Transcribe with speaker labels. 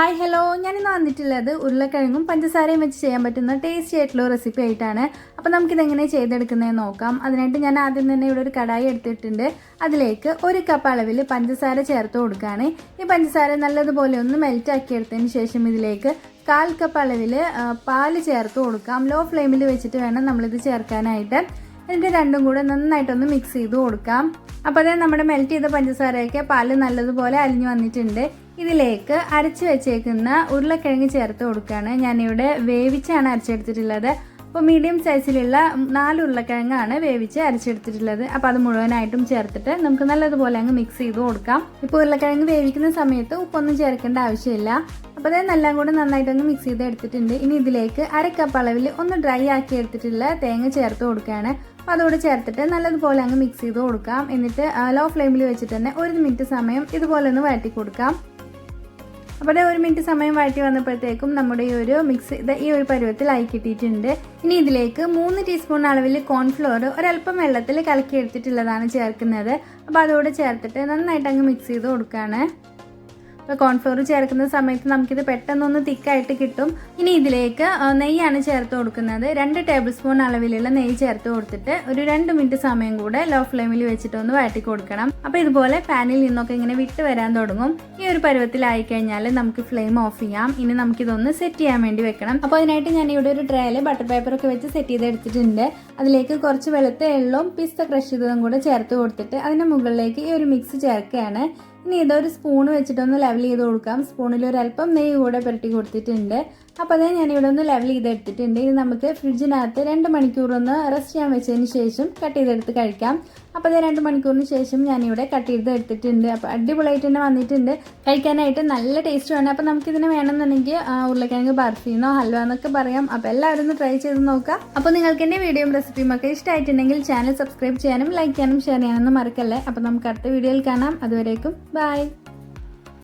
Speaker 1: Hi hello. ഞാനിന്ന് വന്നിട്ടുള്ളത് ഉരുളക്കിഴങ്ങും പഞ്ചസാരയും വെച്ച് ചെയ്യാൻ പറ്റുന്ന ടേസ്റ്റി ആയിട്ടുള്ള റെസിപ്പി ആയിട്ടാണ്. അപ്പോൾ നമുക്കിതെങ്ങനെ ചെയ്തെടുക്കുന്നതെന്ന് നോക്കാം. അതിനായിട്ട് ഞാൻ ആദ്യം തന്നെ ഇവിടെ ഒരു കടായി എടുത്തിട്ടുണ്ട്. അതിലേക്ക് ഒരു കപ്പ് അളവിൽ പഞ്ചസാര ചേർത്ത് കൊടുക്കുകയാണ്. ഈ പഞ്ചസാര നല്ലതുപോലെ ഒന്ന് മെൽറ്റ് ആക്കി എടുത്തതിന് ശേഷം ഇതിലേക്ക് കാൽ കപ്പ് അളവിൽ പാൽ ചേർത്ത് കൊടുക്കാം. ലോ ഫ്ലെയിമിൽ വെച്ചിട്ട് വേണം നമ്മളിത് ചേർക്കാനായിട്ട്. എന്നിട്ട് രണ്ടും കൂടെ നന്നായിട്ടൊന്ന് മിക്സ് ചെയ്ത് കൊടുക്കാം. അപ്പോൾ അതായത് നമ്മുടെ മെൽറ്റ് ചെയ്ത പഞ്ചസാരയൊക്കെ പാൽ നല്ലതുപോലെ അലിഞ്ഞു വന്നിട്ടുണ്ട്. ഇതിലേക്ക് അരച്ച് വെച്ചേക്കുന്ന ഉരുളക്കിഴങ്ങ് ചേർത്ത് കൊടുക്കുകയാണ്. ഞാനിവിടെ വേവിച്ചാണ് അരച്ചെടുത്തിട്ടുള്ളത്. അപ്പോൾ മീഡിയം സൈസിലുള്ള നാല് ഉരുളക്കിഴങ്ങാണ് വേവിച്ച് അരച്ചെടുത്തിട്ടുള്ളത്. അപ്പോൾ അത് മുഴുവനായിട്ടും ചേർത്തിട്ട് നമുക്ക് നല്ലതുപോലെ അങ്ങ് മിക്സ് ചെയ്ത് കൊടുക്കാം. ഇപ്പോൾ ഉരുളക്കിഴങ്ങ് വേവിക്കുന്ന സമയത്ത് ഉപ്പൊന്നും ചേർക്കേണ്ട ആവശ്യമില്ല. അപ്പോൾ അതായത് എല്ലാം കൂടെ നന്നായിട്ടൊന്ന് മിക്സ് ചെയ്ത് എടുത്തിട്ടുണ്ട്. ഇനി ഇതിലേക്ക് അര കപ്പ് അളവിൽ ഒന്ന് ഡ്രൈ ആക്കി എടുത്തിട്ടുള്ള തേങ്ങ ചേർത്ത് കൊടുക്കുകയാണ്. അപ്പോൾ അതോട് ചേർത്തിട്ട് നല്ലതുപോലെ അങ്ങ് മിക്സ് ചെയ്ത് കൊടുക്കാം. എന്നിട്ട് ലോ ഫ്ലെയിമിൽ വെച്ചിട്ട് തന്നെ ഒരു മിനിറ്റ് സമയം ഇതുപോലെ ഒന്ന് വഴറ്റി കൊടുക്കാം. അപ്പോൾ ഒരു മിനിറ്റ് സമയം വഴറ്റി വന്നപ്പോഴത്തേക്കും നമ്മുടെ ഈ ഒരു മിക്സ് ഇത് ഈ ഒരു പരുവത്തിലായി കിട്ടിയിട്ടുണ്ട്. ഇനി ഇതിലേക്ക് മൂന്ന് ടീസ്പൂൺ അളവിൽ കോൺഫ്ലോർ ഒരല്പം വെള്ളത്തിൽ കലക്കി എടുത്തിട്ടുള്ളതാണ് ചേർക്കുന്നത്. അപ്പോൾ അതോട് ചേർത്തിട്ട് നന്നായിട്ട് അങ്ങ് മിക്സ് ചെയ്ത് കൊടുക്കുകയാണ് അപ്പോൾ കോൺഫ്ലോർ ചേർക്കുന്ന സമയത്ത് നമുക്കിത് പെട്ടെന്നൊന്ന് തിക്കായിട്ട് കിട്ടും. ഇനി ഇതിലേക്ക് നെയ്യാണ് ചേർത്ത് കൊടുക്കുന്നത്. രണ്ട് ടേബിൾ സ്പൂൺ അളവിലുള്ള നെയ്യ് ചേർത്ത് കൊടുത്തിട്ട് ഒരു രണ്ട് മിനിറ്റ് സമയം കൂടെ ലോ ഫ്ലെയിമിൽ വെച്ചിട്ട് ഒന്ന് വഴറ്റി കൊടുക്കണം. അപ്പോൾ ഇതുപോലെ പാനിൽ നിന്നൊക്കെ ഇങ്ങനെ വിട്ട് വരാൻ തുടങ്ങും. ഈ ഒരു പരുവത്തിലായി കഴിഞ്ഞാൽ നമുക്ക് ഫ്ലെയിം ഓഫ് ചെയ്യാം. ഇനി നമുക്കിതൊന്ന് സെറ്റ് ചെയ്യാൻ വേണ്ടി വെക്കണം. അപ്പോൾ അതിനായിട്ട് ഞാൻ ഇവിടെ ഒരു ട്രേയിൽ ബട്ടർ പേപ്പർ ഒക്കെ വെച്ച് സെറ്റ് ചെയ്ത് എടുത്തിട്ടുണ്ട് അതിലേക്ക് കുറച്ച് വെളുത്ത എള്ളവും പിസ്ത ക്രഷ് ചെയ്തതും കൂടെ ചേർത്ത് കൊടുത്തിട്ട് അതിന് മുകളിലേക്ക് ഈ ഒരു മിക്സ് ചേർക്കുകയാണ്. ഇനി ഇതൊരു സ്പൂൺ വെച്ചിട്ടൊന്ന് ലെവൽ ചെയ്ത് കൊടുക്കാം. സ്പൂണിൽ ഒരു അല്പം നെയ്യ് കൂടെ പുരട്ടി കൊടുത്തിട്ടുണ്ട്. അപ്പോൾ അത് ഞാനിവിടെ ഒന്ന് ലെവൽ ചെയ്തെടുത്തിട്ടുണ്ട് ഇത് നമുക്ക് ഫ്രിഡ്ജിനകത്ത് രണ്ട് മണിക്കൂർ ഒന്ന് റെസ്റ്റ് ചെയ്യാൻ വെച്ചതിന് ശേഷം കട്ട് ചെയ്തെടുത്ത് കഴിക്കാം. അപ്പോൾ അത് രണ്ട് മണിക്കൂറിന് ശേഷം ഞാനിവിടെ കട്ട് ചെയ്ത് എടുത്തിട്ടുണ്ട്. അപ്പോൾ അടിപൊളിയായിട്ട് തന്നെ വന്നിട്ടുണ്ട്. കഴിക്കാനായിട്ട് നല്ല ടേസ്റ്റ് വേണം അപ്പോൾ നമുക്കിതിന് വേണമെന്നുണ്ടെങ്കിൽ ഉരുളക്കിഴങ്ങ് ബർഫിന്നോ ഹൽവ എന്നൊക്കെ പറയാം. അപ്പോൾ എല്ലാവരും ഒന്ന് ട്രൈ ചെയ്ത് നോക്കാം അപ്പോൾ നിങ്ങൾക്ക് എന്റെ വീഡിയോയും റെസിപ്പിയും ഒക്കെ ഇഷ്ടമായിട്ടുണ്ടെങ്കിൽ ചാനൽ സബ്സ്ക്രൈബ് ചെയ്യാനും ലൈക്ക് ചെയ്യാനും ഷെയർ ചെയ്യാനൊന്നും മറക്കല്ലേ? അപ്പോൾ നമുക്ക് അടുത്ത വീഡിയോയിൽ കാണാം. അതുവരേക്കും Bye.